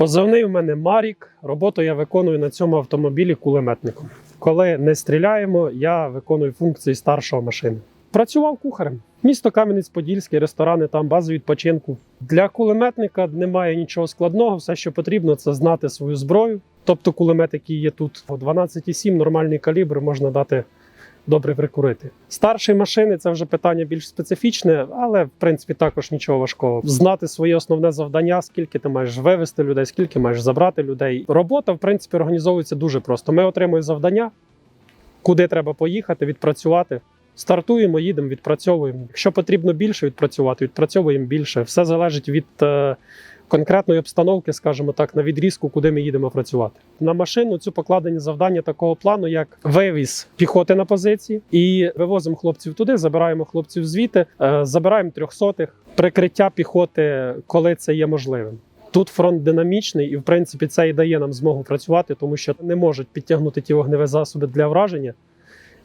Позивний у мене Марік. Роботу я виконую на цьому автомобілі кулеметником. Коли не стріляємо, я виконую функції старшого машини. Працював кухарем. Місто Кам'янець-Подільський, ресторани, там бази відпочинку. Для кулеметника немає нічого складного. Все, що потрібно, це знати свою зброю. Тобто кулемет, який є тут, 12,7 нормальний калібр, можна дати добре прикурити. Старші машини це вже питання більш специфічне, але в принципі також нічого важкого. Знати своє основне завдання, скільки ти маєш вивести людей, скільки маєш забрати людей. Робота, в принципі, організовується дуже просто. Ми отримуємо завдання, куди треба поїхати, відпрацювати. Стартуємо, їдемо, відпрацьовуємо. Якщо потрібно більше відпрацювати, відпрацьовуємо більше. Все залежить від е, конкретної обстановки, скажімо так, на відрізку, куди ми їдемо працювати. На машину цю покладені завдання такого плану, як вивіз піхоти на позиції, і вивозимо хлопців туди, забираємо хлопців звідти, е, забираємо трьохсотих, прикриття піхоти, коли це є можливим. Тут фронт динамічний, і в принципі це і дає нам змогу працювати, тому що не можуть підтягнути ті вогневі засоби для враження.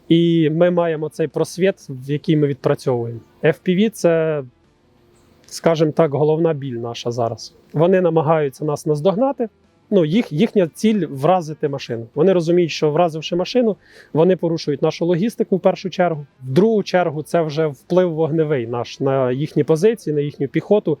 І ми маємо цей просвіт, в який ми відпрацьовуємо. FPV – це, скажімо так, головна біль наша зараз. Вони намагаються нас наздогнати. Ну, їх, їхня ціль вразити машину. Вони розуміють, що вразивши машину, вони порушують нашу логістику в першу чергу. В другу чергу це вже вплив вогневий наш на їхні позиції, на їхню піхоту.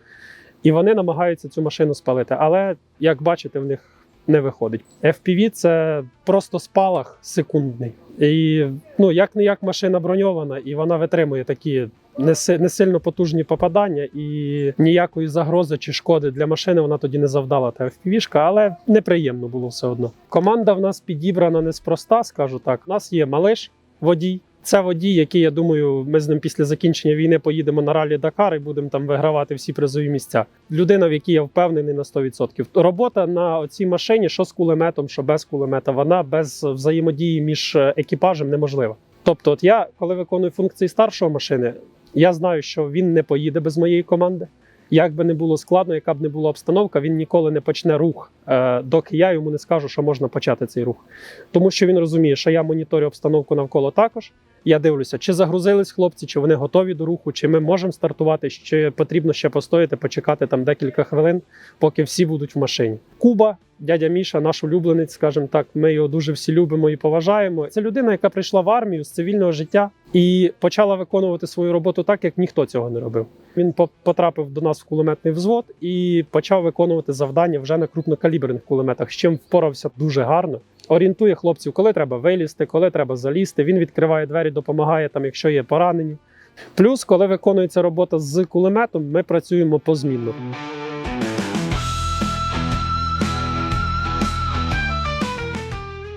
І вони намагаються цю машину спалити. Але як бачите, в них не виходить. FPV – це просто спалах секундний. І ну, як не як машина броньована, і вона витримує такі не, сильно потужні попадання, і ніякої загрози чи шкоди для машини вона тоді не завдала та FPV-шка, але неприємно було все одно. Команда в нас підібрана неспроста, скажу так. У нас є малиш, водій. Це водій, який, я думаю, ми з ним після закінчення війни поїдемо на ралі Дакар і будемо там вигравати всі призові місця. Людина, в якій я впевнений на 100%. Робота на цій машині, що з кулеметом, що без кулемета, вона без взаємодії між екіпажем неможлива. Тобто, от я, коли виконую функції старшого машини, я знаю, що він не поїде без моєї команди. Як би не було складно, яка б не була обстановка, він ніколи не почне рух, е, доки я йому не скажу, що можна почати цей рух. Тому що він розуміє, що я моніторю обстановку навколо також. Я дивлюся, чи загрузились хлопці, чи вони готові до руху, чи ми можемо стартувати, чи потрібно ще постояти, почекати там декілька хвилин, поки всі будуть в машині. Куба, дядя Міша, наш улюбленець, скажімо так, ми його дуже всі любимо і поважаємо. Це людина, яка прийшла в армію з цивільного життя і почала виконувати свою роботу так, як ніхто цього не робив. Він по- потрапив до нас в кулеметний взвод і почав виконувати завдання вже на крупнокаліберних кулеметах, з чим впорався дуже гарно. Орієнтує хлопців, коли треба вилізти, коли треба залізти. Він відкриває двері, допомагає там, якщо є поранені. Плюс, коли виконується робота з кулеметом, ми працюємо позмінно.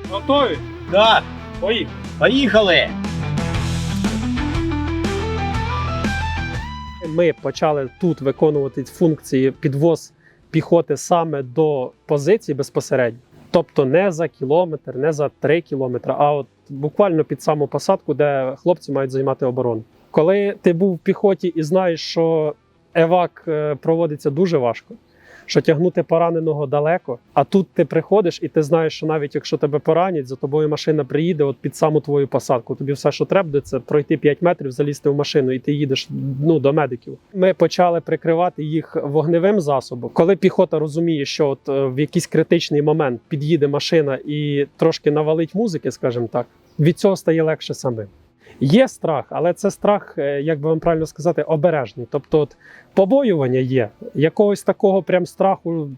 Готові? Да, Поїхали. поїхали! Ми почали тут виконувати функції підвоз піхоти саме до позиції безпосередньо. Тобто не за кілометр, не за три кілометри, а от буквально під саму посадку, де хлопці мають займати оборону. Коли ти був в піхоті і знаєш, що евак е, проводиться дуже важко, що тягнути пораненого далеко, а тут ти приходиш і ти знаєш, що навіть якщо тебе поранять, за тобою машина приїде от під саму твою посадку. Тобі все, що треба, це пройти 5 метрів, залізти в машину, і ти їдеш ну, до медиків. Ми почали прикривати їх вогневим засобом. Коли піхота розуміє, що от е, в якийсь критичний момент під'їде машина і трошки навалить музики, скажімо так, від цього стає легше самим. Є страх, але це страх, е, як би вам правильно сказати, обережний. Тобто, от, побоювання є. Якогось такого прям страху,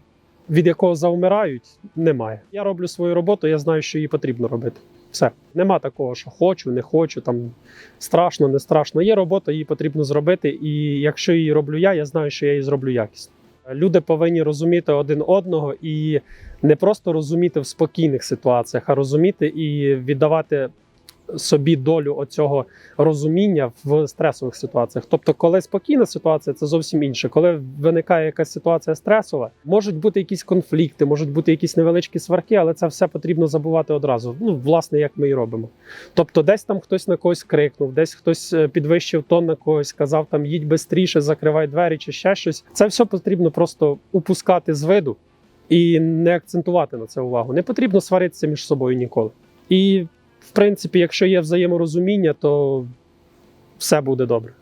від якого завмирають, немає. Я роблю свою роботу, я знаю, що її потрібно робити. Все. Нема такого, що хочу, не хочу, там страшно, не страшно. Є робота, її потрібно зробити. І якщо її роблю я, я знаю, що я її зроблю якісно. Люди повинні розуміти один одного і не просто розуміти в спокійних ситуаціях, а розуміти і віддавати собі долю оцього розуміння в стресових ситуаціях. Тобто, коли спокійна ситуація, це зовсім інше. Коли виникає якась ситуація стресова, можуть бути якісь конфлікти, можуть бути якісь невеличкі сварки, але це все потрібно забувати одразу. Ну, власне, як ми і робимо. Тобто, десь там хтось на когось крикнув, десь хтось е, підвищив тон на когось, сказав там їдь швидше, закривай двері чи ще щось. Це все потрібно просто упускати з виду і не акцентувати на це увагу. Не потрібно сваритися між собою ніколи. І в принципі, якщо є взаєморозуміння, то все буде добре.